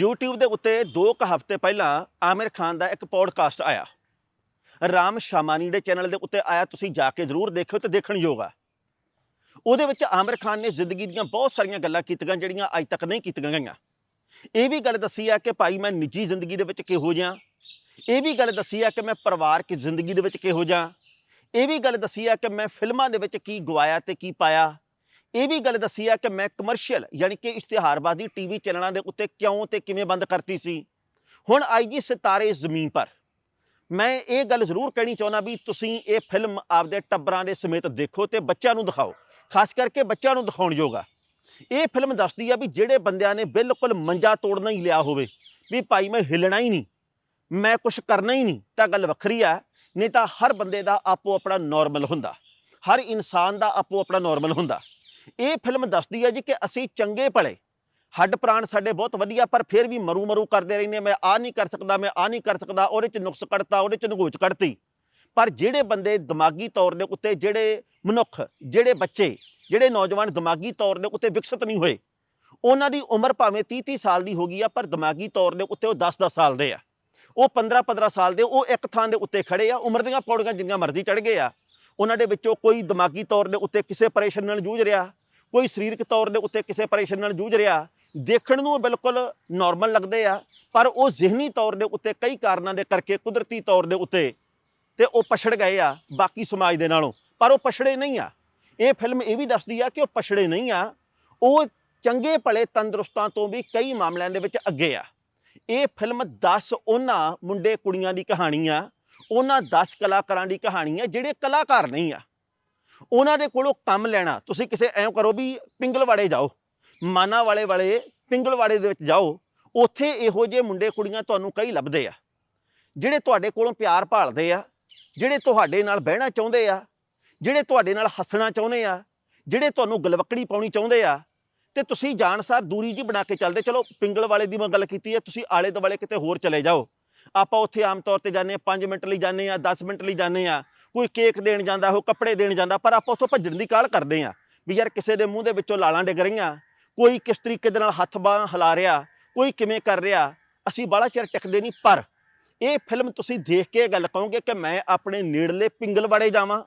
YouTube ਦੇ ਉੱਤੇ 2 ਕੁ ਹਫ਼ਤੇ ਪਹਿਲਾਂ ਆਮਿਰ ਖਾਨ ਦਾ ਇੱਕ ਪੋਡਕਾਸਟ ਆਇਆ। ਰਾਮ ਸ਼ਾਮਾਨੀ ਦੇ ਚੈਨਲ ਦੇ ਉੱਤੇ ਆਇਆ, ਤੁਸੀਂ ਜਾ ਕੇ ਜ਼ਰੂਰ ਦੇਖਿਓ ਤੇ ਦੇਖਣਯੋਗ ਆ। ਉਹਦੇ ਵਿੱਚ ਆਮਿਰ ਖਾਨ ਨੇ ਜ਼ਿੰਦਗੀ ਦੀਆਂ ਬਹੁਤ ਸਾਰੀਆਂ ਗੱਲਾਂ ਕੀਤੀਆਂ, ਜਿਹੜੀਆਂ ਅੱਜ ਤੱਕ ਨਹੀਂ ਕੀਤੀਆਂ ਗਈਆਂ। ਇਹ ਵੀ ਗੱਲ ਦੱਸੀ ਆ ਕਿ ਭਾਈ ਮੈਂ ਨਿੱਜੀ ਜ਼ਿੰਦਗੀ ਦੇ ਵਿੱਚ ਕਿਹੋ ਜਿਹਾ। ਇਹ ਵੀ ਗੱਲ ਦੱਸੀ ਆ ਕਿ ਮੈਂ ਪਰਿਵਾਰਕ ਜ਼ਿੰਦਗੀ ਦੇ ਵਿੱਚ ਕਿਹੋ ਜਿਹਾ। ਇਹ ਵੀ ਗੱਲ ਦੱਸੀ ਆ ਕਿ ਮੈਂ ਫਿਲਮਾਂ ਦੇ ਵਿੱਚ ਕੀ ਗਵਾਇਆ ਤੇ ਕੀ ਪਾਇਆ। ਇਹ ਵੀ ਗੱਲ ਦੱਸੀ ਆ ਕਿ ਮੈਂ ਕਮਰਸ਼ੀਅਲ ਯਾਨੀ ਕਿ ਇਸ਼ਤਿਹਾਰਬਾਜ਼ੀ ਟੀਵੀ ਚੈਨਲਾਂ ਦੇ ਉੱਤੇ ਕਿਉਂ ਤੇ ਕਿਵੇਂ ਬੰਦ ਕਰਤੀ ਸੀ? ਹੁਣ ਆਈ ਜੀ ਸਿਤਾਰੇ ਜ਼ਮੀਨ ਪਰ। ਮੈਂ ਇਹ ਗੱਲ ਜ਼ਰੂਰ ਕਹਿਣੀ ਚਾਹੁੰਦਾ ਵੀ ਤੁਸੀਂ ਇਹ ਫਿਲਮ ਆਪਦੇ ਟੱਬਰਾਂ ਦੇ ਸਮੇਤ ਦੇਖੋ ਤੇ ਬੱਚਿਆਂ ਨੂੰ ਦਿਖਾਓ। ਖਾਸ ਕਰਕੇ ਬੱਚਿਆਂ ਨੂੰ ਦਿਖਾਉਣ ਯੋਗਾ ਇਹ ਫਿਲਮ ਦੱਸਦੀ ਆ ਵੀ ਜਿਹੜੇ ਬੰਦਿਆਂ ਨੇ ਬਿਲਕੁਲ ਮੰਜਾ ਤੋੜਨਾ ਹੀ ਲਿਆ ਹੋਵੇ, ਵੀ ਭਾਈ ਮੈਂ ਹਿੱਲਣਾ ਹੀ ਨਹੀਂ, ਮੈਂ ਕੁਝ ਕਰਨਾ ਹੀ ਨਹੀਂ, ਤਾਂ ਗੱਲ ਵੱਖਰੀ ਆ, ਨਹੀਂ ਤਾਂ ਹਰ ਬੰਦੇ ਦਾ ਆਪੋ ਆਪਣਾ ਨਾਰਮਲ ਹੁੰਦਾ। ਹਰ ਇਨਸਾਨ ਦਾ ਆਪੋ ਆਪਣਾ ਨਾਰਮਲ ਹੁੰਦਾ। ਇਹ ਫਿਲਮ ਦੱਸਦੀ ਹੈ ਜੀ ਕਿ ਅਸੀਂ ਚੰਗੇ ਭਲੇ। ਹੱਡ ਪ੍ਰਾਣ ਸਾਡੇ ਬਹੁਤ ਵਧੀਆ, ਪਰ ਫਿਰ ਵੀ ਮਰੂ ਮਰੂ ਕਰਦੇ ਰਹਿੰਦੇ ਮੈਂ ਆ ਨਹੀਂ ਕਰ ਸਕਦਾ, ਮੈਂ ਆ ਨਹੀਂ ਕਰ ਸਕਦਾ। ਉਹਦੇ ਚ ਨੁਕਸ ਕੱਢਤਾ, ਉਹਦੇ ਚ ਨਗੋਚ ਕੱਢਤੀ। ਪਰ ਜਿਹੜੇ ਬੰਦੇ ਦਿਮਾਗੀ ਤੌਰ ਦੇ ਉੱਤੇ ਜਿਹੜੇ ਮਨੁੱਖ, ਜਿਹੜੇ ਬੱਚੇ, ਜਿਹੜੇ ਨੌਜਵਾਨ ਦਿਮਾਗੀ ਤੌਰ ਦੇ ਉੱਤੇ ਵਿਕਸਿਤ ਨਹੀਂ ਹੋਏ, ਉਹਨਾਂ ਦੀ ਉਮਰ ਭਾਵੇਂ 30 30 ਸਾਲ ਦੀ ਹੋ ਗਈ ਆ, ਪਰ ਦਿਮਾਗੀ ਤੌਰ ਦੇ ਉੱਤੇ ਉਹ 10 10 ਸਾਲ ਦੇ ਆ। ਉਹ 15 15 ਸਾਲ ਦੇ, ਉਹ ਇੱਕ ਥਾਂ ਦੇ ਉੱਤੇ ਖੜੇ ਆ, ਉਮਰ ਦੀਆਂ ਪੌੜੀਆਂ ਜਿੰਨੀਆਂ ਮਰਜ਼ੀ ਚੜ ਗਏ ਆ। ਉਹਨਾਂ ਦੇ ਵਿੱਚੋਂ ਕੋਈ ਦਿਮਾਗੀ ਤੌਰ ਦੇ ਉੱਤੇ ਕਿਸੇ ਪਰੇਸ਼ਾਨੀ ਨਾਲ ਜੂਝ ਰਿਹਾ, ਕੋਈ ਸਰੀਰਕ ਤੌਰ ਦੇ ਉੱਤੇ ਕਿਸੇ ਪਰੇਸ਼ਾਨੀ ਨਾਲ ਜੂਝ ਰਿਹਾ, ਦੇਖਣ ਨੂੰ ਬਿਲਕੁਲ ਨਾਰਮਲ ਲੱਗਦੇ ਆ, ਪਰ ਉਹ ਜ਼ਿਹਨੀ ਤੌਰ ਦੇ ਉੱਤੇ ਕਈ ਕਾਰਨਾਂ ਦੇ ਕਰਕੇ ਕੁਦਰਤੀ ਤੌਰ ਦੇ ਉੱਤੇ ਤੇ ਉਹ ਪਛੜ ਗਏ ਆ ਬਾਕੀ ਸਮਾਜ ਦੇ ਨਾਲੋਂ, ਪਰ ਉਹ ਪਛੜੇ ਨਹੀਂ ਆ। ਇਹ ਫਿਲਮ ਇਹ ਵੀ ਦੱਸਦੀ ਆ ਕਿ ਉਹ ਪਛੜੇ ਨਹੀਂ ਆ, ਉਹ ਚੰਗੇ ਭਲੇ ਤੰਦਰੁਸਤਾਂ ਤੋਂ ਵੀ ਕਈ ਮਾਮਲਿਆਂ ਦੇ ਵਿੱਚ ਅੱਗੇ ਆ। ਇਹ ਫਿਲਮ 10 ਉਹਨਾਂ ਮੁੰਡੇ ਕੁੜੀਆਂ ਦੀ ਕਹਾਣੀ ਆ ਉਹਨਾਂ 10 ਕਲਾਕਾਰਾਂ ਦੀ ਕਹਾਣੀ ਹੈ, ਜਿਹੜੇ ਕਲਾਕਾਰ ਨਹੀਂ ਆ। ਉਹਨਾਂ ਦੇ ਕੋਲੋਂ ਕੰਮ ਲੈਣਾ, ਤੁਸੀਂ ਕਿਸੇ ਐਂ ਕਰੋ ਵੀ ਪਿੰਗਲਵਾੜੇ ਜਾਓ ਮਾਨਾ ਵਾਲੇ ਵਾਲੇ ਪਿੰਗਲਵਾੜੇ ਦੇ ਵਿੱਚ ਜਾਓ, ਉੱਥੇ ਇਹੋ ਜਿਹੇ ਮੁੰਡੇ ਕੁੜੀਆਂ ਤੁਹਾਨੂੰ ਕਈ ਲੱਭਦੇ ਆ, ਜਿਹੜੇ ਤੁਹਾਡੇ ਕੋਲੋਂ ਪਿਆਰ ਭਾਲਦੇ ਆ, ਜਿਹੜੇ ਤੁਹਾਡੇ ਨਾਲ ਬਹਿਣਾ ਚਾਹੁੰਦੇ ਆ, ਜਿਹੜੇ ਤੁਹਾਡੇ ਨਾਲ ਹੱਸਣਾ ਚਾਹੁੰਦੇ ਆ, ਜਿਹੜੇ ਤੁਹਾਨੂੰ ਗਲਵੱਕੜੀ ਪਾਉਣੀ ਚਾਹੁੰਦੇ ਆ, ਤੇ ਤੁਸੀਂ ਜਾਣ ਜਾਣਸਾਰ ਦੂਰੀ ਜੀ ਬਣਾ ਕੇ ਚੱਲਦੇ, ਚਲੋ ਪਿੰਗਲ ਵਾਲੇ ਦੀ ਮੈਂ ਗੱਲ ਕੀਤੀ ਹੈ, ਤੁਸੀਂ ਆਲੇ ਦੁਆਲੇ ਕਿਤੇ ਹੋਰ ਚਲੇ ਜਾਓ ਆਪਾਂ ਉੱਥੇ ਆਮ ਤੌਰ ਤੇ ਜਾਂਦੇ ਆ 5 ਮਿੰਟ ਲਈ ਜਾਂਦੇ ਆ 10 ਮਿੰਟ ਲਈ ਜਾਂਦੇ ਆ ਕੋਈ ਕੇਕ ਦੇਣ ਜਾਂਦਾ, ਉਹ ਕੱਪੜੇ ਦੇਣ ਜਾਂਦਾ, ਪਰ ਆਪਾਂ ਉੱਥੋਂ ਭੱਜਣ ਦੀ ਕਾਹਲ ਕਰਦੇ ਆ ਵੀ ਯਾਰ ਕਿਸੇ ਦੇ ਮੂੰਹ ਦੇ ਵਿੱਚੋਂ ਲਾਲਾਂ ਡਿੱਗ ਰਹੀਆਂ, ਕੋਈ ਕਿਸ ਤਰੀਕੇ ਦੇ ਨਾਲ ਹੱਥ ਬਾਹਾਂ ਹਿਲਾ ਰਿਹਾ, ਕੋਈ ਕਿਵੇਂ ਕਰ ਰਿਹਾ, ਅਸੀਂ ਬਾਹਲਾ ਚਿਰ ਟਿਕਦੇ ਨਹੀਂ, ਪਰ ਇਹ ਫਿਲਮ ਤੁਸੀਂ ਦੇਖ ਕੇ ਇਹ ਗੱਲ ਕਹੋਗੇ ਕਿ ਮੈਂ ਆਪਣੇ ਨੇੜਲੇ ਪਿੰਗਲਵਾੜੇ ਜਾਵਾਂ।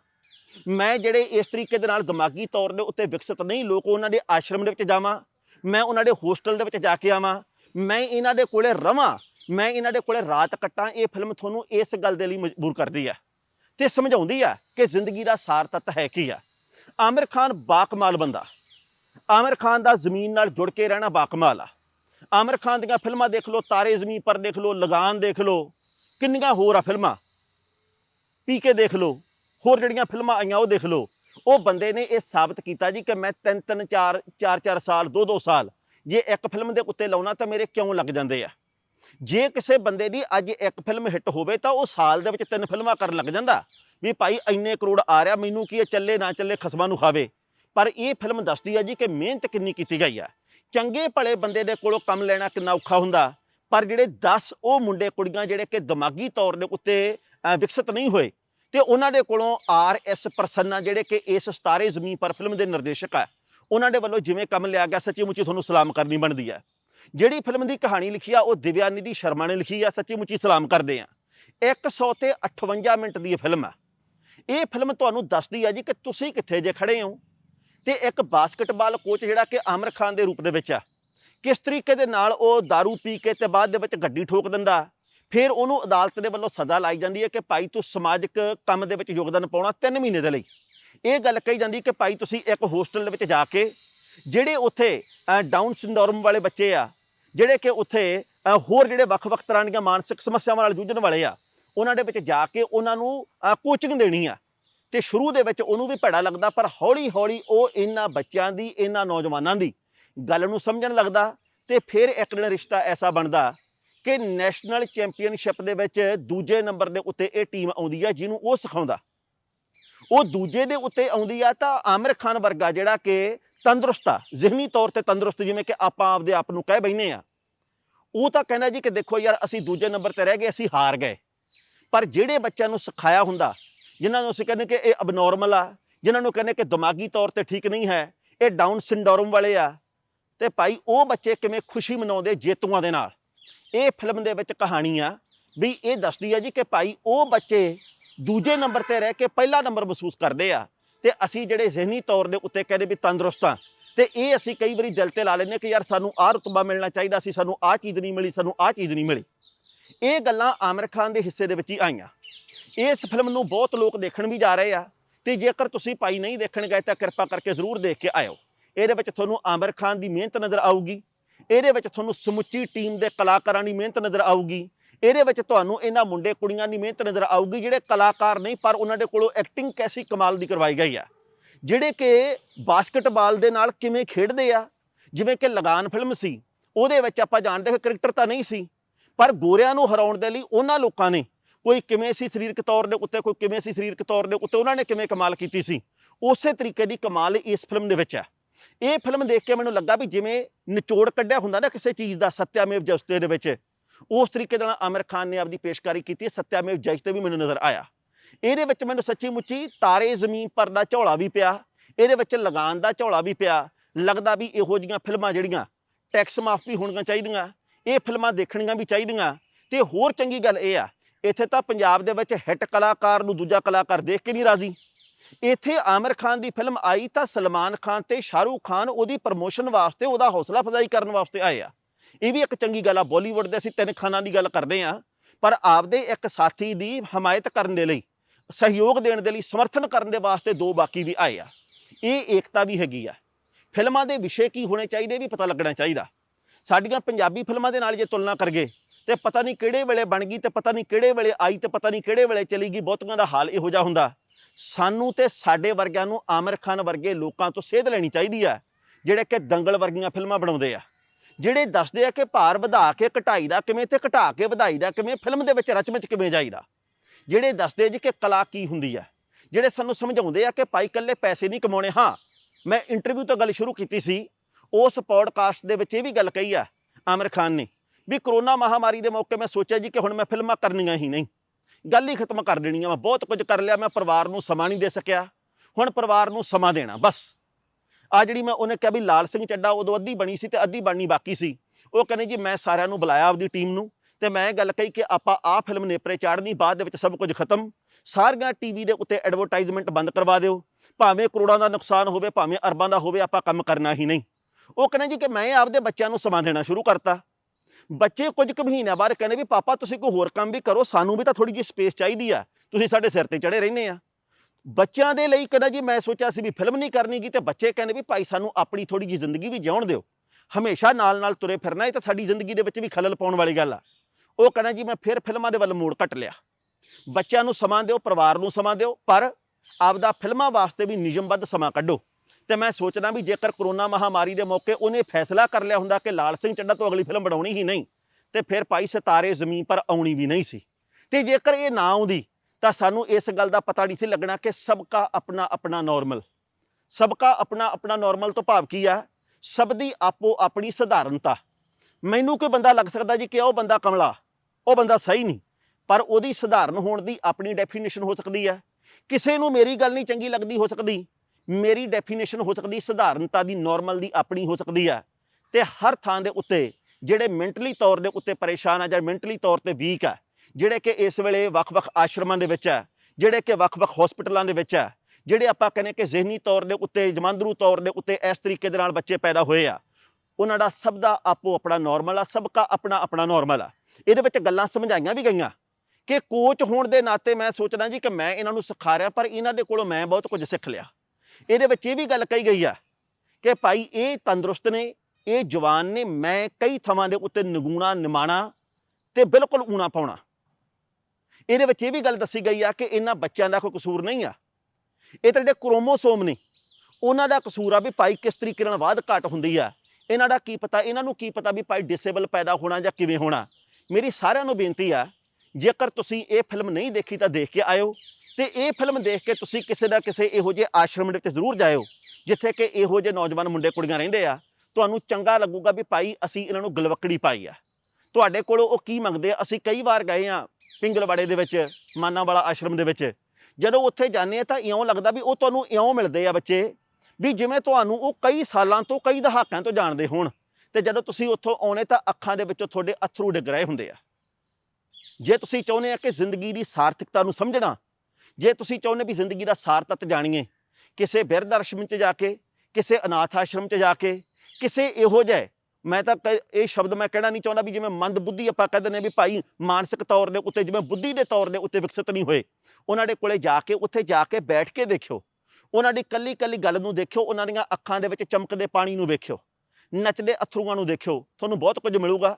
ਮੈਂ ਜਿਹੜੇ ਇਸ ਤਰੀਕੇ ਦੇ ਨਾਲ ਦਿਮਾਗੀ ਤੌਰ ਦੇ ਉੱਤੇ ਵਿਕਸਿਤ ਨਹੀਂ, ਲੋਕ ਉਹਨਾਂ ਦੇ ਆਸ਼ਰਮ ਦੇ ਵਿੱਚ ਜਾਵਾਂ। ਮੈਂ ਉਹਨਾਂ ਦੇ ਹੋਸਟਲ ਦੇ ਵਿੱਚ ਜਾ ਕੇ ਆਵਾਂ। ਮੈਂ ਇਹਨਾਂ ਦੇ ਕੋਲੇ ਰਵਾਂ। ਮੈਂ ਇਹਨਾਂ ਦੇ ਕੋਲੇ ਰਾਤ ਕੱਟਾਂ, ਇਹ ਫਿਲਮ ਤੁਹਾਨੂੰ ਇਸ ਗੱਲ ਦੇ ਲਈ ਮਜਬੂਰ ਕਰਦੀ ਹੈ ਤੇ ਸਮਝਾਉਂਦੀ ਆ ਕਿ ਜ਼ਿੰਦਗੀ ਦਾ ਸਾਰ ਤੱਤ ਹੈ ਕੀ ਆ। ਆਮਿਰ ਖਾਨ ਬਾਕਮਾਲ ਬੰਦਾ। ਆਮਿਰ ਖਾਨ ਦਾ ਜ਼ਮੀਨ ਨਾਲ ਜੁੜ ਕੇ ਰਹਿਣਾ ਬਾਕਮਾਲ ਆ। ਆਮਿਰ ਖਾਨ ਦੀਆਂ ਫਿਲਮਾਂ ਦੇਖ ਲਓ, ਤਾਰੇ ਜ਼ਮੀਨ ਪਰ ਦੇਖ ਲਓ, ਲਗਾਨ ਦੇਖ ਲਓ, ਕਿੰਨੀਆਂ ਹੋਰ ਆ ਫਿਲਮਾਂ। ਪੀ ਕੇ ਦੇਖ ਲਓ, ਹੋਰ ਜਿਹੜੀਆਂ ਫਿਲਮਾਂ ਆਈਆਂ ਉਹ ਦੇਖ ਲਓ। ਉਹ ਬੰਦੇ ਨੇ ਇਹ ਸਾਬਤ ਕੀਤਾ ਜੀ ਕਿ ਮੈਂ ਤਿੰਨ ਤਿੰਨ ਚਾਰ ਚਾਰ ਚਾਰ ਸਾਲ ਦੋ ਦੋ ਸਾਲ ਜੇ ਇੱਕ ਫਿਲਮ ਦੇ ਉੱਤੇ ਲਾਉਣਾ ਤਾਂ ਮੇਰੇ ਕਿਉਂ ਲੱਗ ਜਾਂਦੇ ਆ? ਜੇ ਕਿਸੇ ਬੰਦੇ ਦੀ ਅੱਜ ਇੱਕ ਫਿਲਮ ਹਿੱਟ ਹੋਵੇ ਤਾਂ ਉਹ ਸਾਲ ਦੇ ਵਿੱਚ ਤਿੰਨ ਫਿਲਮਾਂ ਕਰਨ ਲੱਗ ਜਾਂਦਾ। ਵੀ ਭਾਈ ਇੰਨੇ ਕਰੋੜ ਆ ਰਿਹਾ ਮੈਨੂੰ ਕੀ ਇਹ ਚੱਲੇ ਨਾ ਚੱਲੇ ਖਸਮਾਂ ਨੂੰ ਖਾਵੇ। ਪਰ ਇਹ ਫਿਲਮ ਦੱਸਦੀ ਹੈ ਜੀ ਕਿ ਮਿਹਨਤ ਕਿੰਨੀ ਕੀਤੀ ਗਈ ਆ। ਚੰਗੇ ਭਲੇ ਬੰਦੇ ਦੇ ਕੋਲੋਂ ਕੰਮ ਲੈਣਾ ਕਿੰਨਾ ਔਖਾ ਹੁੰਦਾ। ਪਰ ਜਿਹੜੇ 10 ਉਹ ਮੁੰਡੇ ਕੁੜੀਆਂ ਜਿਹੜੇ ਕਿ ਦਿਮਾਗੀ ਤੌਰ ਦੇ ਉੱਤੇ ਅਹ, ਵਿਕਸਿਤ ਨਹੀਂ ਹੋਏ ਤੇ ਉਹਨਾਂ ਦੇ ਕੋਲੋਂ ਆਰ ਐਸ ਪ੍ਰਸੰਨਾ ਜਿਹੜੇ ਕਿ ਇਸ ਸਤਾਰੇ ਜ਼ਮੀਨ ਪਰ ਫਿਲਮ ਦੇ ਨਿਰਦੇਸ਼ਕ ਆ। ਉਹਨਾਂ ਦੇ ਵੱਲੋਂ ਜਿਵੇਂ ਕੰਮ ਲਿਆ ਗਿਆ ਸੱਚੀ ਮੁੱਚੀ ਤੁਹਾਨੂੰ ਸਲਾਮ ਕਰਨੀ ਬਣਦੀ ਹੈ ਜਿਹੜੀ ਫਿਲਮ ਦੀ ਕਹਾਣੀ ਲਿਖੀ ਆ, ਉਹ ਦਿਵਿਆ ਨਿਧੀ ਸ਼ਰਮਾ ਨੇ ਲਿਖੀ ਆ, ਸੱਚੀ ਮੁੱਚੀ ਸਲਾਮ ਕਰਦੇ ਆ। 100 ਤੇ 58 ਮਿੰਟ ਦੀ ਇਹ ਫਿਲਮ ਆ। ਇਹ ਫਿਲਮ ਤੁਹਾਨੂੰ ਦੱਸਦੀ ਆ ਜੀ ਕਿ ਤੁਸੀਂ ਕਿੱਥੇ ਜੇ ਖੜੇ ਹੋ ਤੇ ਇੱਕ ਬਾਸਕਟਬਾਲ ਕੋਚ ਜਿਹੜਾ ਕਿ ਆਮਰ ਖਾਨ ਦੇ ਰੂਪ ਦੇ ਵਿੱਚ ਆ, ਕਿਸ ਤਰੀਕੇ ਦੇ ਨਾਲ ਉਹ दारू ਪੀ ਕੇ ਤੇ ਬਾਅਦ ਦੇ ਵਿੱਚ ਗੱਡੀ ਠੋਕ ਦਿੰਦਾ, ਫਿਰ ਉਹਨੂੰ ਅਦਾਲਤ ਦੇ ਵੱਲੋਂ ਸਜ਼ਾ ਲਾਈ ਜਾਂਦੀ ਹੈ ਕਿ ਭਾਈ ਤੂੰ ਸਮਾਜਿਕ ਕੰਮ ਦੇ ਵਿੱਚ ਯੋਗਦਾਨ ਪਾਉਣਾ 3 ਮਹੀਨੇ ਦੇ ਲਈ। ਇਹ ਗੱਲ ਕਹੀ ਜਾਂਦੀ ਕਿ ਭਾਈ ਤੁਸੀਂ ਇੱਕ ਹੋਸਟਲ ਦੇ ਵਿੱਚ ਜਾ ਕੇ ਜਿਹੜੇ ਉੱਥੇ ਡਾਊਨ ਸਿੰਡਰੋਮ ਵਾਲੇ ਬੱਚੇ ਆ, ਜਿਹੜੇ ਕਿ ਉੱਥੇ ਹੋਰ ਜਿਹੜੇ ਵੱਖ-ਵੱਖ ਤਰ੍ਹਾਂ ਦੀਆਂ ਮਾਨਸਿਕ ਸਮੱਸਿਆਵਾਂ ਨਾਲ ਜੂਝਣ ਵਾਲੇ ਆ, ਉਹਨਾਂ ਦੇ ਵਿੱਚ ਜਾ ਕੇ ਉਹਨਾਂ ਨੂੰ ਕੋਚਿੰਗ ਦੇਣੀ ਆ। ਤੇ ਸ਼ੁਰੂ ਦੇ ਵਿੱਚ ਉਹਨੂੰ ਵੀ ਭੈੜਾ ਲੱਗਦਾ, ਪਰ ਹੌਲੀ-ਹੌਲੀ ਉਹ ਇਹਨਾਂ ਬੱਚਿਆਂ ਦੀ, ਇਹਨਾਂ ਨੌਜਵਾਨਾਂ ਦੀ ਗੱਲ ਨੂੰ ਸਮਝਣ ਲੱਗਦਾ ਤੇ ਫਿਰ ਇੱਕ ਦਿਨ ਰਿਸ਼ਤਾ ਐਸਾ ਬਣਦਾ ਕਿ ਨੈਸ਼ਨਲ ਚੈਂਪੀਅਨਸ਼ਿਪ ਦੇ ਵਿੱਚ ਦੂਜੇ ਨੰਬਰ ਦੇ ਉੱਤੇ ਇਹ ਟੀਮ ਆਉਂਦੀ ਆ, ਜਿਹਨੂੰ ਉਹ ਸਿਖਾਉਂਦਾ। ਉਹ ਦੂਜੇ ਦੇ ਉੱਤੇ ਆਉਂਦੀ ਆ ਤਾਂ ਆਮਿਰ ਖਾਨ ਵਰਗਾ ਜਿਹੜਾ ਕਿ ਤੰਦਰੁਸਤ ਆ, ਜ਼ਿਹਨੀ ਤੌਰ ਤੇ ਤੰਦਰੁਸਤ ਜਿਵੇਂ ਕਿ ਆਪਾਂ ਆਪਦੇ ਆਪ ਨੂੰ ਕਹਿ ਬੈਨੇ ਆ। ਉਹ ਤਾਂ ਕਹਿੰਦਾ ਜੀ ਕਿ ਦੇਖੋ ਯਾਰ, ਅਸੀਂ ਦੂਜੇ ਨੰਬਰ ਤੇ ਰਹਿ ਗਏ, ਅਸੀਂ ਹਾਰ ਗਏ। ਪਰ ਜਿਹੜੇ ਬੱਚਿਆਂ ਨੂੰ ਸਿਖਾਇਆ ਹੁੰਦਾ, ਜਿਨ੍ਹਾਂ ਨੂੰ ਅਸੀਂ ਕਹਿੰਦੇ ਕਿ ਇਹ ਅਬਨੋਰਮਲ ਆ, ਜਿਨ੍ਹਾਂ ਨੂੰ ਕਹਿੰਦੇ ਕਿ ਦਿਮਾਗੀ ਤੌਰ ਤੇ ਠੀਕ ਨਹੀਂ ਹੈ, ਇਹ ਡਾਊਨ ਸਿੰਡਰੋਮ ਵਾਲੇ ਆ, ਤੇ ਭਾਈ ਉਹ ਬੱਚੇ ਕਿਵੇਂ ਖੁਸ਼ੀ ਮਨਾਉਂਦੇ ਜੇਤੂਆਂ ਦੇ ਨਾਲ। ਇਹ ਫਿਲਮ ਦੇ ਵਿੱਚ ਕਹਾਣੀ ਆ ਵੀ ਇਹ ਦੱਸਦੀ ਆ ਜੀ ਕਿ ਭਾਈ ਉਹ ਬੱਚੇ ਦੂਜੇ ਨੰਬਰ ਤੇ ਰਹਿ ਕੇ ਪਹਿਲਾ ਨੰਬਰ ਮਹਿਸੂਸ ਕਰਦੇ ਆ। ਤੇ ਅਸੀਂ ਜਿਹੜੇ ਜ਼ਿਹਨੀ ਤੌਰ ਦੇ ਉੱਤੇ ਕਹਿੰਦੇ ਵੀ ਤੰਦਰੁਸਤ ਆ ਤੇ ਇਹ ਅਸੀਂ ਕਈ ਵਾਰੀ ਦਿਲ ਤੇ ਲਾ ਲੈਂਦੇ ਕਿ ਯਾਰ ਸਾਨੂੰ ਆਹ ਰੁਤਬਾ ਮਿਲਣਾ ਚਾਹੀਦਾ ਸੀ, ਸਾਨੂੰ ਆਹ ਚੀਜ਼ ਨਹੀਂ ਮਿਲੀ, ਸਾਨੂੰ ਆਹ ਚੀਜ਼ ਨਹੀਂ ਮਿਲੀ। ਇਹ ਗੱਲਾਂ ਆਮਿਰ ਖਾਨ ਦੇ ਹਿੱਸੇ ਦੇ ਵਿੱਚ ਹੀ ਆਈਆਂ। ਇਸ ਫਿਲਮ ਨੂੰ ਬਹੁਤ ਲੋਕ ਦੇਖਣ ਵੀ ਜਾ ਰਹੇ ਆ ਤੇ ਜੇਕਰ ਤੁਸੀਂ ਭਾਈ ਨਹੀਂ ਦੇਖਣ ਗਏ ਤਾਂ ਕਿਰਪਾ ਕਰਕੇ ਜ਼ਰੂਰ ਦੇਖ ਕੇ ਆਇਓ। ਇਹਦੇ ਵਿੱਚ ਤੁਹਾਨੂੰ ਆਮਿਰ ਖਾਨ ਦੀ ਮਿਹਨਤ ਨਜ਼ਰ ਆਊਗੀ। ਇਹਦੇ ਵਿੱਚ ਤੁਹਾਨੂੰ ਸਮੁੱਚੀ ਟੀਮ ਦੇ ਕਲਾਕਾਰਾਂ ਦੀ ਮਿਹਨਤ ਨਜ਼ਰ ਆਊਗੀ। ਇਹਦੇ ਵਿੱਚ ਤੁਹਾਨੂੰ ਇਹਨਾਂ ਮੁੰਡੇ ਕੁੜੀਆਂ ਦੀ ਮਿਹਨਤ ਨਜ਼ਰ ਆਊਗੀ, ਜਿਹੜੇ ਕਲਾਕਾਰ ਨਹੀਂ, ਪਰ ਉਹਨਾਂ ਦੇ ਕੋਲੋਂ ਐਕਟਿੰਗ ਕੈਸੀ ਕਮਾਲ ਦੀ ਕਰਵਾਈ ਗਈ ਆ। ਜਿਹੜੇ ਕਿ ਬਾਸਕਟਬਾਲ ਦੇ ਨਾਲ ਕਿਵੇਂ ਖੇਡਦੇ ਆ, ਜਿਵੇਂ ਕਿ ਲਗਾਨ ਫਿਲਮ ਸੀ, ਉਹਦੇ ਵਿੱਚ ਆਪਾਂ ਜਾਣਦੇ ਹਾਂ ਕ੍ਰਿਕਟਰ ਤਾਂ ਨਹੀਂ ਸੀ, ਪਰ ਗੋਰਿਆਂ ਨੂੰ ਹਰਾਉਣ ਦੇ ਲਈ ਉਹਨਾਂ ਲੋਕਾਂ ਨੇ ਕੋਈ ਕਿਵੇਂ ਸੀ ਸਰੀਰਕ ਤੌਰ ਦੇ ਉੱਤੇ, ਕੋਈ ਕਿਵੇਂ ਸੀ ਸਰੀਰਕ ਤੌਰ ਦੇ ਉੱਤੇ, ਉਹਨਾਂ ਨੇ ਕਿਵੇਂ ਕਮਾਲ ਕੀਤੀ ਸੀ। ਉਸੇ ਤਰੀਕੇ ਦੀ ਕਮਾਲ ਇਸ ਫਿਲਮ ਦੇ ਵਿੱਚ ਹੈ ਇਹ ਫਿਲਮ ਦੇਖ ਕੇ ਮੈਨੂੰ ਲੱਗਾ ਵੀ ਜਿਵੇਂ ਨਿਚੋੜ ਕੱਢਿਆ ਹੁੰਦਾ ਨਾ ਕਿਸੇ ਚੀਜ਼ ਦਾ, ਸਤਿਆਮੇਵ ਜਸਤੇ ਦੇ ਵਿੱਚ ਉਸ ਤਰੀਕੇ ਦੇ ਨਾਲ ਆਮਿਰ ਖਾਨ ਨੇ ਆਪਦੀ ਪੇਸ਼ਕਾਰੀ ਕੀਤੀ ਹੈ ਸਤਿਆਮੇਵ ਜਸਤੇ ਵੀ ਮੈਨੂੰ ਨਜ਼ਰ ਆਇਆ। ਇਹਦੇ ਵਿੱਚ ਮੈਨੂੰ ਸੱਚੀ ਮੁੱਚੀ ਤਾਰੇ ਜ਼ਮੀਨ ਪਰ ਦਾ ਝੋਲਾ ਵੀ ਪਿਆ, ਇਹਦੇ ਵਿੱਚ ਲਗਾਨ ਦਾ ਝੋਲਾ ਵੀ ਪਿਆ, ਲੱਗਦਾ ਵੀ ਇਹੋ ਜੀਆਂ ਫਿਲਮਾਂ ਜਿਹੜੀਆਂ ਟੈਕਸ ਮਾਫ ਵੀ ਹੋਣੀਆਂ ਚਾਹੀਦੀਆਂ, ਇਹ ਫਿਲਮਾਂ ਦੇਖਣੀਆਂ ਵੀ ਚਾਹੀਦੀਆਂ। ਤੇ ਹੋਰ ਚੰਗੀ ਗੱਲ ਇਹ ਆ, ਇੱਥੇ ਤਾਂ ਪੰਜਾਬ ਦੇ ਵਿੱਚ ਹਿੱਟ ਕਲਾਕਾਰ ਨੂੰ ਦੂਜਾ ਕਲਾਕਾਰ ਦੇਖ ਕੇ ਨਹੀਂ ਰਾਜ਼ੀ। ਇੱਥੇ ਆਮਿਰ ਖਾਨ ਦੀ ਫਿਲਮ ਆਈ ਤਾਂ ਸਲਮਾਨ ਖਾਨ ਤੇ ਸ਼ਾਹਰੂਖ ਖਾਨ ਉਹਦੀ ਪ੍ਰਮੋਸ਼ਨ ਵਾਸਤੇ ਉਹਦਾ ਹੌਸਲਾ ਅਫਜ਼ਾਈ ਕਰਨ ਵਾਸਤੇ ਆਏ ਆ। ਇਹ ਵੀ ਇੱਕ ਚੰਗੀ ਗੱਲ ਆ ਬਾਲੀਵੁੱਡ ਦੇ ਅਸੀਂ ਤਿੰਨ ਖਾਨਾਂ ਦੀ ਗੱਲ ਕਰਦੇ ਆ ਪਰ ਆਪਦੇ ਇੱਕ ਸਾਥੀ ਦੀ ਹਮਾਇਤ ਕਰਨ ਦੇ ਲਈ, ਸਹਿਯੋਗ ਦੇਣ ਦੇ ਲਈ, ਸਮਰਥਨ ਕਰਨ ਦੇ ਵਾਸਤੇ ਦੋ ਬਾਕੀ ਵੀ ਆਏ ਆ। ਇਹ ਏਕਤਾ ਵੀ ਹੈਗੀ ਆ। ਫਿਲਮਾਂ ਦੇ ਵਿਸ਼ੇ ਕੀ ਹੋਣੇ ਚਾਹੀਦੇ ਵੀ ਪਤਾ ਲੱਗਣਾ ਚਾਹੀਦਾ। ਸਾਡੀਆਂ ਪੰਜਾਬੀ ਫਿਲਮਾਂ ਦੇ ਨਾਲ ਜੇ ਤੁਲਨਾ ਕਰਗੇ, ਤੇ ਪਤਾ ਨਹੀਂ ਕਿਹੜੇ ਵੇਲੇ ਬਣ ਗਈ ਤੇ ਪਤਾ ਨਹੀਂ ਕਿਹੜੇ ਵੇਲੇ ਆਈ ਤੇ ਪਤਾ ਨਹੀਂ ਕਿਹੜੇ ਵੇਲੇ ਚਲੀ ਗਈ, ਬਹੁਤੀਆਂ ਦਾ ਹਾਲ ਇਹੋ ਜਿਹਾ ਹੁੰਦਾ। ਸਾਨੂੰ ਤੇ ਸਾਡੇ ਵਰਗਿਆਂ ਨੂੰ ਆਮਿਰ ਖਾਨ ਵਰਗੇ ਲੋਕਾਂ ਤੋਂ ਸੇਧ ਲੈਣੀ ਚਾਹੀਦੀ ਆ, ਜਿਹੜੇ ਕਿ ਦੰਗਲ ਵਰਗੀਆਂ ਫਿਲਮਾਂ ਬਣਾਉਂਦੇ ਆ। ਜਿਹੜੇ ਦੱਸਦੇ ਆ ਕਿ ਭਾਰ ਵਧਾ ਕੇ, ਘਟਾਈ ਦਾ ਕਿਵੇਂ ਤੇ ਘਟਾ ਕੇ ਵਧਾਈ ਦਾ, ਕਿਵੇਂ ਫਿਲਮ ਦੇ ਵਿੱਚ ਰਚਮਚ ਕਿਵੇਂ ਜਾਈਦਾ ਜਿਹੜੇ ਦੱਸਦੇ ਜੀ ਕਿ ਕਲਾ ਕੀ ਹੁੰਦੀ ਹੈ ਜਿਹੜੇ ਸਾਨੂੰ ਸਮਝਾਉਂਦੇ ਆ ਕਿ ਭਾਈ ਇਕੱਲੇ ਪੈਸੇ ਨਹੀਂ ਕਮਾਉਣੇ, ਹਾਂ, ਮੈਂ ਇੰਟਰਵਿਊ ਤੋਂ ਗੱਲ ਸ਼ੁਰੂ ਕੀਤੀ ਸੀ। ਉਸ ਪੌਡਕਾਸਟ ਦੇ ਵਿੱਚ ਇਹ ਵੀ ਗੱਲ ਕਹੀ ਆ, ਆਮਿਰ ਖਾਨ ਨੇ, ਵੀ ਕਰੋਨਾ ਮਹਾਮਾਰੀ ਦੇ ਮੌਕੇ ਮੈਂ ਸੋਚਿਆ ਜੀ ਕਿ ਹੁਣ ਮੈਂ ਫਿਲਮਾਂ ਕਰਨੀਆਂ ਹੀ ਨਹੀਂ। ਗੱਲ ਹੀ ਖਤਮ ਕਰ ਦੇਣੀ ਆ, ਮੈਂ ਬਹੁਤ ਕੁਝ ਕਰ ਲਿਆ, ਮੈਂ ਪਰਿਵਾਰ ਨੂੰ ਸਮਾਂ ਨਹੀਂ ਦੇ ਸਕਿਆ। ਹੁਣ ਪਰਿਵਾਰ ਨੂੰ ਸਮਾਂ ਦੇਣਾ, ਬਸ। ਆ ਜਿਹੜੀ ਮੈਂ ਉਹਨੇ ਕਿਹਾ ਵੀ ਲਾਲ ਸਿੰਘ ਚੱਡਾ ਉਦੋਂ ਅੱਧੀ ਬਣੀ ਸੀ ਤੇ ਅੱਧੀ ਬਣਨੀ ਬਾਕੀ ਸੀ। ਉਹ ਕਹਿੰਦੇ ਜੀ ਮੈਂ ਸਾਰਿਆਂ ਨੂੰ ਬੁਲਾਇਆ ਆਪਦੀ ਟੀਮ ਨੂੰ ਤੇ ਮੈਂ ਇਹ ਗੱਲ ਕਹੀ ਕਿ ਆਪਾਂ ਆਹ ਫਿਲਮ ਨੇਪਰੇ ਚਾੜਨੀ ਬਾਅਦ ਦੇ ਵਿੱਚ ਸਭ ਕੁਝ ਖਤਮ। ਸਾਰੀਆਂ ਟੀਵੀ ਦੇ ਉੱਤੇ ਐਡਵਰਟਾਈਜ਼ਮੈਂਟ ਬੰਦ ਕਰਵਾ ਦਿਓ। ਭਾਵੇਂ ਕਰੋੜਾਂ ਦਾ ਨੁਕਸਾਨ ਹੋਵੇ, ਭਾਵੇਂ ਅਰਬਾਂ ਦਾ ਹੋਵੇ, ਆਪਾਂ ਕੰਮ ਕਰਨਾ ਹੀ ਨਹੀਂ। ਉਹ ਕਹਿੰਦੇ ਜੀ ਕਿ ਮੈਂ ਆਪਦੇ ਬੱਚਿਆਂ ਨੂੰ ਸਮਾਂ ਦੇਣਾ ਸ਼ੁਰੂ ਕਰਤਾ। ਬੱਚੇ ਕੁਝ ਕੁ ਮਹੀਨਿਆਂ ਬਾਅਦ ਕਹਿੰਦੇ ਵੀ, ਪਾਪਾ, ਤੁਸੀਂ ਕੋਈ ਹੋਰ ਕੰਮ ਵੀ ਕਰੋ, ਸਾਨੂੰ ਵੀ ਤਾਂ ਥੋੜੀ ਜਿਹੀ ਸਪੇਸ ਚਾਹੀਦੀ ਆ। ਤੁਸੀਂ ਸਾਡੇ ਸਿਰ ਤੇ ਚੜੇ ਰਹਿੰਦੇ ਆ। ਬੱਚਿਆਂ ਦੇ ਲਈ ਕਹਿੰਦਾ ਜੀ ਮੈਂ ਸੋਚਿਆ ਸੀ ਵੀ ਫਿਲਮ ਨਹੀਂ ਕਰਨੀ ਗੀ ਤੇ ਬੱਚੇ ਕਹਿੰਦੇ ਵੀ ਭਾਈ ਸਾਨੂੰ ਆਪਣੀ ਥੋੜੀ ਜਿਹੀ ਜ਼ਿੰਦਗੀ ਵੀ ਜਿਉਣ ਦਿਓ। ਹਮੇਸ਼ਾ ਨਾਲ ਨਾਲ ਤੁਰੇ ਫਿਰਨਾ ਇਹ ਤਾਂ ਸਾਡੀ ਜ਼ਿੰਦਗੀ ਦੇ ਵਿੱਚ ਵੀ ਖਲਲ ਪਾਉਣ ਵਾਲੀ ਗੱਲ ਆ। ਉਹ ਕਹਿੰਦਾ ਜੀ ਮੈਂ ਫਿਰ ਫਿਲਮਾਂ ਦੇ ਵੱਲ ਮੋੜ ਕੱਟ ਲਿਆ। ਬੱਚਿਆਂ ਨੂੰ ਸਮਾਂ ਦਿਓ, ਪਰਿਵਾਰ ਨੂੰ ਸਮਾਂ ਦਿਓ, ਪਰ ਆਪਦਾ ਫਿਲਮਾਂ ਵਾਸਤੇ ਵੀ ਨਿਯਮਬੱਧ ਸਮਾਂ ਕੱਢੋ। ਤੇ ਮੈਂ ਸੋਚਦਾ ਵੀ ਜੇਕਰ ਕਰੋਨਾ ਮਹਾਮਾਰੀ ਦੇ ਮੌਕੇ ਉਹਨੇ ਫੈਸਲਾ ਕਰ ਲਿਆ ਹੁੰਦਾ ਕਿ ਲਾਲ ਸਿੰਘ ਚੱਡਾ ਤੋਂ ਅਗਲੀ ਫਿਲਮ ਬਣਾਉਣੀ ਹੀ ਨਹੀਂ, ਤੇ ਫਿਰ ਭਾਈ ਸਿਤਾਰੇ ਜ਼ਮੀਨ ਪਰ ਆਉਣੀ ਵੀ ਨਹੀਂ ਸੀ। ਤੇ ਜੇਕਰ ਇਹ ਨਾ ਆਉਂਦੀ ਤਾਂ ਸਾਨੂੰ ਇਸ ਗੱਲ ਦਾ ਪਤਾ ਨਹੀਂ ਸੀ ਲੱਗਣਾ ਕਿ ਸਬਕਾ ਆਪਣਾ ਆਪਣਾ ਨਾਰਮਲ ਸਬਕਾ ਆਪਣਾ ਆਪਣਾ ਨਾਰਮਲ ਤੋਂ ਭਾਵ ਕੀ ਆ? ਸਭ ਦੀ ਆਪੋ ਆਪਣੀ ਸਧਾਰਨਤਾ। ਮੈਨੂੰ ਕੋਈ ਬੰਦਾ ਲੱਗ ਸਕਦਾ ਜੀ ਕਿ ਉਹ ਬੰਦਾ ਕਮਲਾ, ਉਹ ਬੰਦਾ ਸਹੀ ਨਹੀਂ, ਪਰ ਉਹਦੀ ਸਧਾਰਨ ਹੋਣ ਦੀ ਆਪਣੀ ਡੈਫੀਨੇਸ਼ਨ ਹੋ ਸਕਦੀ ਹੈ ਕਿਸੇ ਨੂੰ ਮੇਰੀ ਗੱਲ ਨਹੀਂ ਚੰਗੀ ਲੱਗਦੀ ਹੋ ਸਕਦੀ। ਮੇਰੀ ਡੈਫੀਨੇਸ਼ਨ ਹੋ ਸਕਦੀ ਸਧਾਰਨਤਾ ਦੀ ਨਾਰਮਲ ਦੀ ਆਪਣੀ ਹੋ ਸਕਦੀ ਹੈ ਤੇ ਹਰ ਥਾਂ ਦੇ ਉੱਤੇ ਜਿਹੜੇ ਮੈਂਟਲੀ ਤੌਰ ਦੇ ਉੱਤੇ ਪਰੇਸ਼ਾਨ ਆ ਜਾਂ ਮੈਂਟਲੀ ਤੌਰ ਤੇ ਵੀਕ ਆ ਜਿਹੜੇ ਕਿ ਇਸ ਵੇਲੇ ਵੱਖ-ਵੱਖ ਆਸ਼ਰਮਾਂ ਦੇ ਵਿੱਚ ਹੈ, ਜਿਹੜੇ ਕਿ ਵੱਖ-ਵੱਖ ਹਸਪੀਟਲਾਂ ਦੇ ਵਿੱਚ ਹੈ, ਜਿਹੜੇ ਆਪਾਂ ਕਹਿੰਦੇ ਕਿ ਜ਼ਿਹਨੀ ਤੌਰ ਦੇ ਉੱਤੇ, ਜਮਾਂਦਰੂ ਤੌਰ ਦੇ ਉੱਤੇ ਇਸ ਤਰੀਕੇ ਦੇ ਨਾਲ ਬੱਚੇ ਪੈਦਾ ਹੋਏ ਆ, ਉਹਨਾਂ ਦਾ ਸਭ ਦਾ ਆਪੋ ਆਪਣਾ ਨਾਰਮਲ ਆ, ਸਭ ਦਾ ਆਪਣਾ ਆਪਣਾ ਨਾਰਮਲ ਆ। ਇਹਦੇ ਵਿੱਚ ਗੱਲਾਂ ਸਮਝਾਈਆਂ ਵੀ ਗਈਆਂ ਕਿ ਕੋਚ ਹੋਣ ਦੇ ਨਾਤੇ ਮੈਂ ਸੋਚਦਾ ਜੀ ਕਿ ਮੈਂ ਇਹਨਾਂ ਨੂੰ ਸਿਖਾ ਰਿਹਾ, ਪਰ ਇਹਨਾਂ ਦੇ ਕੋਲੋਂ ਮੈਂ ਬਹੁਤ ਕੁਝ ਸਿੱਖ ਲਿਆ। ਇਹਦੇ ਵਿੱਚ ਇਹ ਵੀ ਗੱਲ ਕਹੀ ਗਈ ਆ ਕਿ ਭਾਈ ਇਹ ਤੰਦਰੁਸਤ ਨੇ, ਇਹ ਜਵਾਨ ਨੇ, ਮੈਂ ਕਈ ਥਾਵਾਂ ਦੇ ਉੱਤੇ ਨਗੂਣਾ, ਨਿਮਾਣਾ ਤੇ ਬਿਲਕੁਲ ਊਣਾ ਪਾਉਣਾ ਇਹਦੇ ਵਿੱਚ ਇਹ ਵੀ ਗੱਲ ਦੱਸੀ ਗਈ ਆ ਕਿ ਇਹਨਾਂ ਬੱਚਿਆਂ ਦਾ ਕੋਈ ਕਸੂਰ ਨਹੀਂ ਆ। ਇਹ ਤਾਂ ਜਿਹੜੇ ਕ੍ਰੋਮੋਸੋਮ ਨੇ, ਉਹਨਾਂ ਦਾ ਕਸੂਰ ਆ ਵੀ ਭਾਈ ਕਿਸ ਤਰੀਕੇ ਨਾਲ ਵਾਧ ਘਟ ਹੁੰਦੀ ਆ। ਇਹਨਾਂ ਦਾ ਕੀ ਪਤਾ, ਇਹਨਾਂ ਨੂੰ ਕੀ ਪਤਾ ਵੀ ਭਾਈ ਡਿਸੇਬਲ ਪੈਦਾ ਹੋਣਾ ਜਾਂ ਕਿਵੇਂ ਹੋਣਾ। ਮੇਰੀ ਸਾਰਿਆਂ ਨੂੰ ਬੇਨਤੀ ਆ, ਜੇਕਰ ਤੁਸੀਂ ਇਹ ਫਿਲਮ ਨਹੀਂ ਦੇਖੀ ਤਾਂ ਦੇਖ ਕੇ ਆਇਓ ਤੇ ਇਹ ਫਿਲਮ ਦੇਖ ਕੇ ਤੁਸੀਂ ਕਿਸੇ ਨਾ ਕਿਸੇ ਇਹੋ ਜਿਹੇ ਆਸ਼ਰਮ ਦੇ ਵਿੱਚ ਜ਼ਰੂਰ ਜਾਇਓ, ਜਿੱਥੇ ਕਿ ਇਹੋ ਜਿਹੇ ਨੌਜਵਾਨ ਮੁੰਡੇ ਕੁੜੀਆਂ ਰਹਿੰਦੇ ਆ। ਤੁਹਾਨੂੰ ਚੰਗਾ ਲੱਗੂਗਾ ਵੀ ਭਾਈ ਅਸੀਂ ਇਹਨਾਂ ਨੂੰ ਗਲਵਕੜੀ ਪਾਈ ਆ। ਤੁਹਾਡੇ ਕੋਲੋਂ ਉਹ ਕੀ ਮੰਗਦੇ ਆ? ਅਸੀਂ ਕਈ ਵਾਰ ਗਏ ਆ ਪਿੰਗਲਵਾੜੇ ਦੇ ਵਿੱਚ ਮਾਨਾ ਵਾਲਾ ਆਸ਼ਰਮ ਦੇ ਵਿੱਚ। ਜਦੋਂ ਉੱਥੇ ਜਾਂਦੇ ਆ ਤਾਂ ਇਉਂ ਲੱਗਦਾ ਵੀ ਉਹ ਤੁਹਾਨੂੰ ਇਉਂ ਮਿਲਦੇ ਆ ਬੱਚੇ, ਵੀ ਜਿਵੇਂ ਤੁਹਾਨੂੰ ਉਹ ਕਈ ਸਾਲਾਂ ਤੋਂ, ਕਈ ਦਹਾਕਿਆਂ ਤੋਂ ਜਾਣਦੇ ਹੋਣ। ਤੇ ਜਦੋਂ ਤੁਸੀਂ ਉੱਥੋਂ ਆਉਣੇ ਤਾਂ ਅੱਖਾਂ ਦੇ ਵਿੱਚੋਂ ਤੁਹਾਡੇ ਅਥਰੂ ਡਿੱਗ ਰਹੇ ਹੁੰਦੇ ਆ। ਜੇ ਤੁਸੀਂ ਚਾਹੁੰਦੇ ਆ ਕਿ ਜ਼ਿੰਦਗੀ ਦੀ ਸਾਰਥਕਤਾ ਨੂੰ ਸਮਝਣਾ, ਜੇ ਤੁਸੀਂ ਚਾਹੁੰਦੇ ਵੀ ਜ਼ਿੰਦਗੀ ਦਾ ਸਾਰ ਤੱਤ ਜਾਣੀਏ, ਕਿਸੇ ਬਿਰਧ ਆਸ਼ਰਮ 'ਚ ਜਾ ਕੇ, ਕਿਸੇ ਅਨਾਥ ਆਸ਼ਰਮ 'ਚ ਜਾ ਕੇ, ਕਿਸੇ ਇਹੋ ਜਿਹੇ ਮੈਂ ਤਾਂ ਕ- ਇਹ ਸ਼ਬਦ ਮੈਂ ਕਹਿਣਾ ਨਹੀਂ ਚਾਹੁੰਦਾ ਵੀ ਜਿਵੇਂ ਮੰਦ ਬੁੱਧੀ ਆਪਾਂ ਕਹਿੰਦੇ ਨੇ ਵੀ ਭਾਈ ਮਾਨਸਿਕ ਤੌਰ ਦੇ ਉੱਤੇ ਜਿਵੇਂ ਬੁੱਧੀ ਦੇ ਤੌਰ ਦੇ ਉੱਤੇ ਵਿਕਸਿਤ ਨਹੀਂ ਹੋਏ, ਉਹਨਾਂ ਦੇ ਕੋਲੇ ਜਾ ਕੇ, ਉੱਥੇ ਜਾ ਕੇ ਬੈਠ ਕੇ ਦੇਖਿਓ। ਉਹਨਾਂ ਦੀ ਕੱਲੀ ਕੱਲੀ ਗੱਲ ਨੂੰ ਦੇਖਿਓ, ਉਹਨਾਂ ਦੀਆਂ ਅੱਖਾਂ ਦੇ ਵਿੱਚ ਚਮਕਦੇ ਪਾਣੀ ਨੂੰ ਵੇਖਿਓ, ਨੱਚਦੇ ਅਥਰੂਆਂ ਨੂੰ ਦੇਖਿਓ, ਤੁਹਾਨੂੰ ਬਹੁਤ ਕੁਝ ਮਿਲੂਗਾ।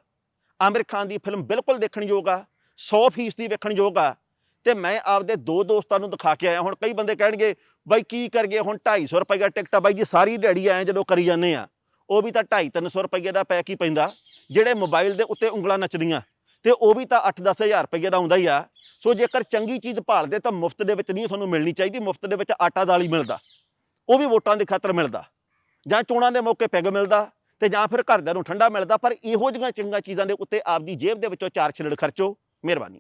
ਆਮਿਰ ਖਾਨ ਦੀ ਫਿਲਮ ਬਿਲਕੁਲ ਦੇਖਣ ਯੋਗ ਆ 100% ਵੇਖਣਯੋਗ ਆ, ਤੇ ਮੈਂ ਆਪਦੇ ਦੋ ਦੋਸਤਾਂ ਨੂੰ ਦਿਖਾ ਕੇ ਆਇਆ, ਹੁਣ ਕਈ ਬੰਦੇ ਕਹਿਣਗੇ, ਬਾਈ ਕੀ ਕਰਗੇ ਹੁਣ 250 ਰੁਪਏ ਟਿਕਟ ਆ, ਬਾਈ ਜੀ ਸਾਰੀ ਦਿਹਾੜੀ ਆਏ ਜਦੋਂ ਕਰੀ ਜਾਂਦੇ ਆ। ਉਹ ਵੀ ਤਾਂ 2.5 300 ਰੁਪਏ ਦਾ ਪੈਕ ਹੀ ਪੈਂਦਾ, ਜਿਹੜੇ ਮੋਬਾਈਲ ਦੇ ਉੱਤੇ ਉਂਗਲਾਂ ਨੱਚਦੀਆਂ, ਤੇ ਉਹ ਵੀ ਤਾਂ 8-10 ਹਜ਼ਾਰ ਰੁਪਏ ਦਾ ਆਉਂਦਾ ਹੀ ਆ। ਸੋ ਜੇਕਰ ਚੰਗੀ ਚੀਜ਼ ਭਾਲਦੇ ਤਾਂ ਮੁਫਤ ਦੇ ਵਿੱਚ ਨਹੀਂ ਤੁਹਾਨੂੰ ਮਿਲਣੀ ਚਾਹੀਦੀ, ਮੁਫਤ ਦੇ ਵਿੱਚ ਆਟਾ ਦਾਲ ਹੀ ਮਿਲਦਾ। ਉਹ ਵੀ ਵੋਟਾਂ ਦੇ ਖਾਤਰ ਮਿਲਦਾ। ਜਾਂ ਚੋਣਾਂ ਦੇ ਮੌਕੇ ਪੈਗ ਮਿਲਦਾ ਤੇ ਜਾਂ ਫਿਰ ਘਰਦਿਆਂ ਨੂੰ ਠੰਡਾ ਮਿਲਦਾ, ਪਰ ਇਹੋ ਜਿਹੀਆਂ ਚੰਗਾ ਚੀਜ਼ਾਂ ਦੇ ਉੱਤੇ ਆਪਦੀ ਜੇਬ ਦੇ ਵਿੱਚੋਂ ਚਾਰ ਛਿਲੜ ਖਰਚੋ, ਮਿਹਰਬਾਨੀ।